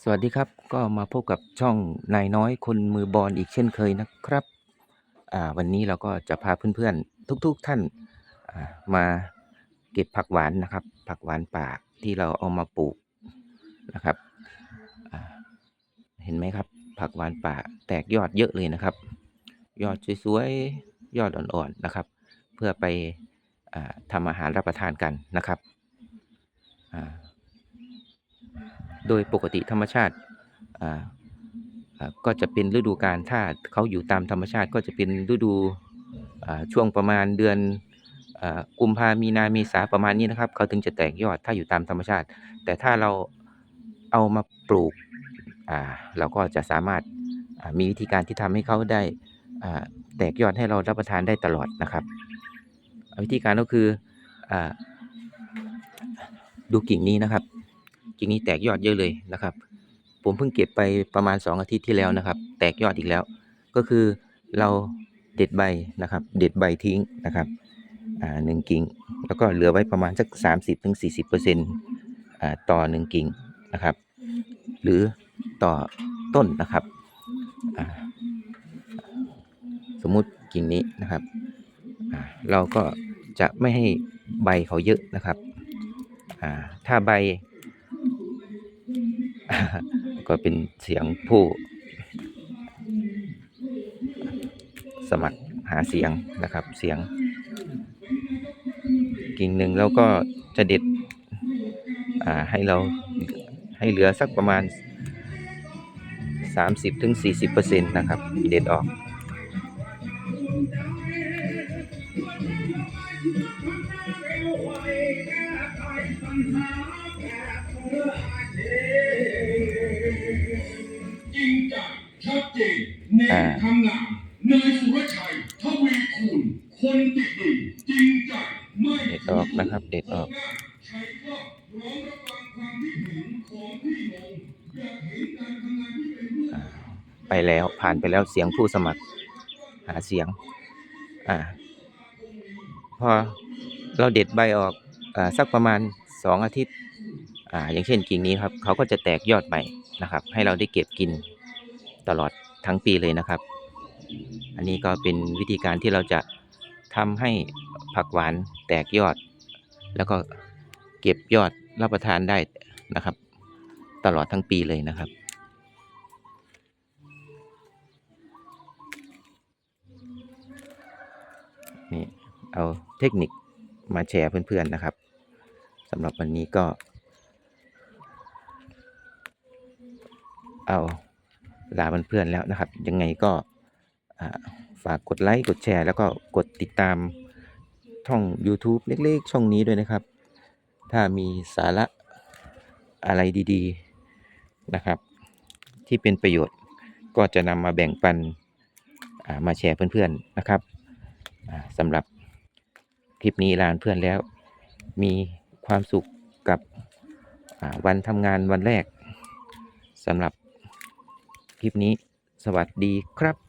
สวัสดีครับก็มาพบกับช่องนายน้อยคนมือบอลอีกเช่นเคยนะครับวันนี้เราก็จะพาเพื่อนๆ ทุกๆท่านมาเก็บผักหวานนะครับ ผักหวานป่าที่เราเอามาปลูกนะครับเห็นไหมครับ ผักหวานป่าแตกยอดเยอะเลยนะครับ ยอดสวยๆยอดอ่อนๆนะครับ เพื่อไปอทำอาหารรับประทานกันนะครับ อ่า โดยปกติธรรมชาติก็จะเป็นฤดูกาลถ้าเขาอยู่ตามธรรมชาติก็จะเป็นฤดูช่วงประมาณเดือนกุมภามีนาเมษาประมาณนี้นะครับ เขาถึงจะแตกยอดถ้าอยู่ตามธรรมชาติ แต่ถ้าเราเอามาปลูกเราก็จะสามารถมีวิธีการที่ทำให้เขาได้แตกยอดให้เรารับประทานได้ตลอดนะครับ วิธีการก็คืออดูกิ่งนี้นะครับ กิ่งนี้แตกยอดเยอะเลยนะครับ ผมเพิ่งเก็บไปประมาณ 2 อาทิตย์ที่แล้วนะครับ แตกยอดอีกแล้ว ก็คือเราเด็ดใบนะครับ เด็ดใบทิ้งนะครับอ่า1กิ่ง แล้วก็เหลือไว้ประมาณสัก 30-40%อ่าต่อ 1 กิ่งนะครับ หรือต่อต้นนะครับสมมุติกิ่งนี้นะครับเราก็จะไม่ให้ใบเขาเยอะนะครับถ้าใบ ก็เป็นเสียงผู้สมัครหาเสียงนะครับเสียง กิ่งหนึ่งเราก็จะเด็ดให้เราให้เหลือสักประมาณ 30-40%นะครับ เด็ดออก เน้นอ่คำงามนายสุรชัยทวีคูณคนติดดินจริงใจไม่เด็ดออกนะครับเด็ดออกใช้กล้องพร้อมรับฟังความคิดเห็นของพี่น้องอยากเห็นการทำงานที่เป็นรูปอ่าไปแล้วผ่านไปแล้วเสียงผู้สมัคร หาเสียง อ่า พอเราเด็ดใบออกอ่าสักประมาณ2อาทิตย์อ่าอย่างเช่นกิ่งนี้ครับเขาก็จะแตกยอดใหม่นะครับ ให้เราได้เก็บกินตลอด ทั้งปีเลยนะครับ อันนี้ก็เป็นวิธีการที่เราจะทำให้ผักหวานแตกยอด แล้วก็เก็บยอดรับประทานได้นะครับ ตลอดทั้งปีเลยนะครับนี่เอาเทคนิคมาแชร์เพื่อนๆนะครับสำหรับวันนี้ก็ เอา ลาเพื่อนๆแล้วนะครับ ยังไงก็ฝากกดไลค์กดแชร์ แล้วก็กดติดตามช่อง YouTube เล็ก ๆ ช่องนี้ด้วยนะครับ ถ้ามีสาระอะไรดีๆนะครับ ที่เป็นประโยชน์ก็จะนำมาแบ่งปันามาแชร์เพื่อนๆนะครับสำหรับคลิปนี้ลาเพื่อนแล้ว มีความสุขกับวันทำงานวันแรกสำหรับ คลิปนี้ สวัสดีครับ